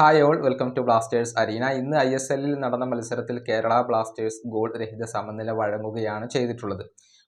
Hi all welcome to Blasters arena ഇന്ന് I S എല്ലിൽ നടന്ന മത്സരത്തിൽ കേരള ബ്ലാസ്റ്റേഴ്സ് ഗോൾ രഹിത സമനില വഴങ്ങുകയാണ് ചെയ്തിട്ടുള്ളത്.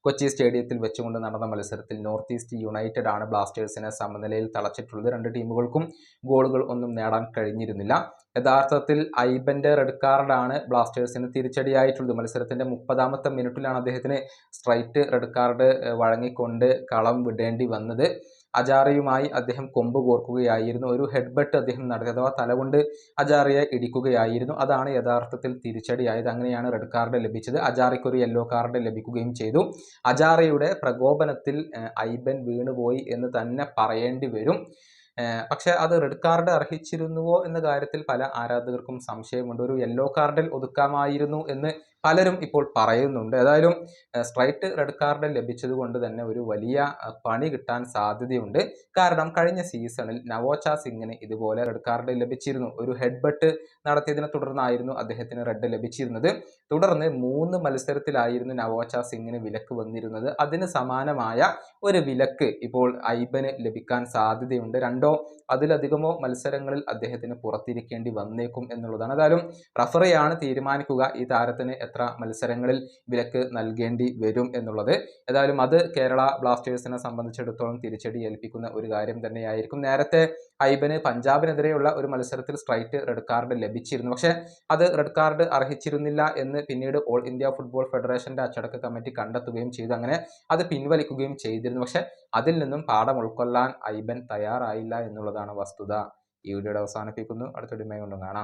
കൊച്ചി സ്റ്റേഡിയത്തിൽ വെച്ചുകൊണ്ട് നടന്ന മത്സരത്തിൽ നോർത്ത് ഈസ്റ്റ് യുണൈറ്റഡ് ആണ് ബ്ലാസ്റ്റേഴ്സിനെ സമനിലയിൽ തളച്ചിട്ടുള്ളത്. രണ്ട് ടീമുകൾക്കും ഗോളുകൾ ഒന്നും നേടാൻ കഴിഞ്ഞിരുന്നില്ല. യഥാർത്ഥത്തിൽ ഐബന്റെ റെഡ് കാർഡാണ് ബ്ലാസ്റ്റേഴ്സിന് തിരിച്ചടിയായിട്ടുള്ളത്. മത്സരത്തിന്റെ മുപ്പതാമത്തെ മിനിറ്റിലാണ് അദ്ദേഹത്തിന് സ്ട്രൈറ്റ് റെഡ് കാർഡ് വഴങ്ങിക്കൊണ്ട് കളം വിടേണ്ടി വന്നത്. അജാറയുമായി അദ്ദേഹം കൊമ്പ് കോർക്കുകയായിരുന്നു. ഒരു ഹെഡ്ബട്ട് അദ്ദേഹം നടത്തി അഥവാ തലകൊണ്ട് അജാറയെ ഇടിക്കുകയായിരുന്നു. അതാണ് യഥാർത്ഥത്തിൽ തിരിച്ചടിയായത്. അങ്ങനെയാണ് റെഡ് കാർഡ് ലഭിച്ചത്. അജാറയ്ക്ക് ഒരു യെല്ലോ കാർഡ് ലഭിക്കുകയും ചെയ്തു. അജാറയുടെ പ്രകോപനത്തിൽ ഐബൻ വീണുപോയി എന്ന് തന്നെ പറയേണ്ടി വരും. പക്ഷെ അത് റെഡ് കാർഡ് അർഹിച്ചിരുന്നുവോ എന്ന കാര്യത്തിൽ പല ആരാധകർക്കും സംശയമുണ്ട്. ഒരു യെല്ലോ കാർഡിൽ ഒതുക്കാമായിരുന്നു എന്ന് പലരും ഇപ്പോൾ പറയുന്നുണ്ട്. ഏതായാലും സ്ട്രൈറ്റ് റെഡ് കാർഡ് ലഭിച്ചത് കൊണ്ട് തന്നെ ഒരു വലിയ പണി കിട്ടാൻ സാധ്യതയുണ്ട്. കാരണം കഴിഞ്ഞ സീസണിൽ നവോച്ച സിംഗിന് ഇതുപോലെ റെഡ് കാർഡ് ലഭിച്ചിരുന്നു. ഒരു ഹെഡ് ബട്ട് നടത്തിയതിനെ തുടർന്നായിരുന്നു അദ്ദേഹത്തിന് റെഡ് ലഭിച്ചിരുന്നത്. തുടർന്ന് മൂന്ന് മത്സരത്തിലായിരുന്നു നവോച്ച സിംഗിന് വിലക്ക് വന്നിരുന്നത്. അതിന് സമാനമായ ഒരു വിലക്ക് ഇപ്പോൾ ഐബന് ലഭിക്കാൻ സാധ്യതയുണ്ട്. രണ്ടോ അതിലധികമോ മത്സരങ്ങളിൽ അദ്ദേഹത്തിന് പുറത്തിരിക്കേണ്ടി വന്നേക്കും എന്നുള്ളതാണ്. ഏതായാലും റഫറിയാണ് തീരുമാനിക്കുക. ഈ താരത്തിന് എത്ര മത്സരങ്ങളിൽ വിലക്ക് നൽകേണ്ടി വരും എന്നുള്ളത്. ഏതായാലും അത് കേരള ബ്ലാസ്റ്റേഴ്സിനെ സംബന്ധിച്ചിടത്തോളം തിരിച്ചടി ഏൽപ്പിക്കുന്ന ഒരു കാര്യം തന്നെയായിരിക്കും. നേരത്തെ ഐബന് പഞ്ചാബിനെതിരെയുള്ള ഒരു മത്സരത്തിൽ സ്ട്രൈറ്റ് റെഡ് കാർഡ് ലഭിച്ചിരുന്നു. പക്ഷേ അത് റെഡ് കാർഡ് അർഹിച്ചിരുന്നില്ല എന്ന് പിന്നീട് ഓൾ ഇന്ത്യ ഫുട്ബോൾ ഫെഡറേഷന്റെ അച്ചടക്ക കമ്മിറ്റി കണ്ടെത്തുകയും ചെയ്തു. അങ്ങനെ അത് പിൻവലിക്കുകയും ചെയ്തിരുന്നു. പക്ഷെ അതിൽ നിന്നും പാഠം ഉൾക്കൊള്ളാൻ ഐബൻ തയ്യാറായില്ല എന്നുള്ളതാണ് വസ്തുത. ഈ വീഡിയോയുടെ അവസാനിപ്പിക്കുന്നു. അടുത്ത ഡിമേ കൊണ്ടും കാണാം.